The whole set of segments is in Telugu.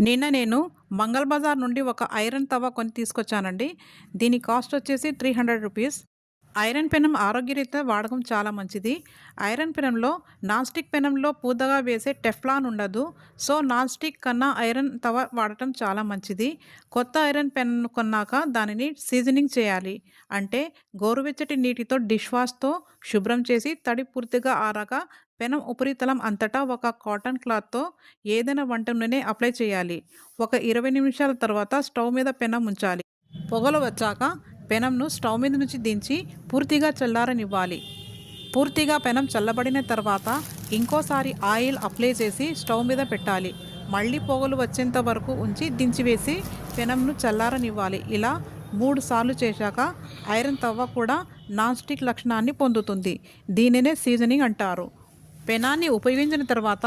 నిన్న నేను మంగళ బజార్ నుండి ఒక ఐరన్ తవా కొని తీసుకొచ్చానండి. దీని కాస్ట్ వచ్చేసి త్రీ హండ్రెడ్ రూపీస్ ఐరన్ పెనం ఆరోగ్యరీత్యా వాడకం చాలా మంచిది. ఐరన్ పెనంలో నాన్ స్టిక్ పెనంలో పూతగా వేసే టెఫ్లాన్ ఉండదు. సో నాన్ స్టిక్ కన్నా ఐరన్ తవ వాడటం చాలా మంచిది. కొత్త ఐరన్ పెన్ కొన్నాక దానిని సీజనింగ్ చేయాలి. అంటే గోరువెచ్చటి నీటితో డిష్ వాష్తో శుభ్రం చేసి తడి పూర్తిగా ఆరాక పెనం ఉపరితలం అంతటా ఒక కాటన్ క్లాత్తో ఏదైనా వంట నూనె అప్లై చేయాలి. ఒక ఇరవై నిమిషాల తర్వాత స్టవ్ మీద పెనం ఉంచాలి. పొగలు వచ్చాక పెనంను స్టవ్ మీద నుంచి దించి పూర్తిగా చల్లారనివ్వాలి. పూర్తిగా పెనం చల్లబడిన తర్వాత ఇంకోసారి ఆయిల్ అప్లై చేసి స్టవ్ మీద పెట్టాలి. మళ్ళీ పొగలు వచ్చేంత వరకు ఉంచి దించివేసి పెనంను చల్లారనివ్వాలి. ఇలా మూడు సార్లు చేశాక ఐరన్ తవ్వ కూడా నాన్ స్టిక్ లక్షణాన్ని పొందుతుంది. దీనినే సీజనింగ్ అంటారు. పెనాన్ని ఉపయోగించిన తర్వాత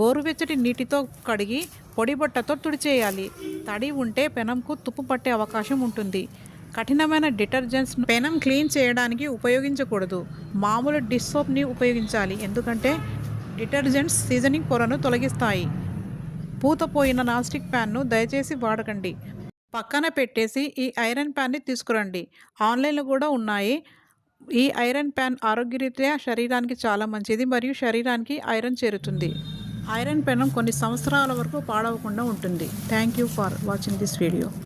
గోరువెచ్చటి నీటితో కడిగి పొడి బట్టతో తుడిచేయాలి. తడి ఉంటే పెనంకు తుప్పు పట్టే అవకాశం ఉంటుంది. కఠినమైన డిటర్జెంట్స్ పెనం క్లీన్ చేయడానికి ఉపయోగించకూడదు. మామూలు డిష్ సోప్ని ఉపయోగించాలి. ఎందుకంటే డిటర్జెంట్స్ సీజనింగ్ పొరను తొలగిస్తాయి. పూతపోయిన నాన్స్టిక్ ప్యాన్ను దయచేసి వాడకండి. పక్కన పెట్టేసి ఈ ఐరన్ ప్యాన్ని తీసుకురండి. ఆన్లైన్లో కూడా ఉన్నాయి. ఈ ఐరన్ ప్యాన్ ఆరోగ్యరీత్యా శరీరానికి చాలా మంచిది మరియు శరీరానికి ఐరన్ చేరుతుంది. ఐరన్ పెనం కొన్ని సంవత్సరాల వరకు పాడవకుండా ఉంటుంది. Thank you for watching this video.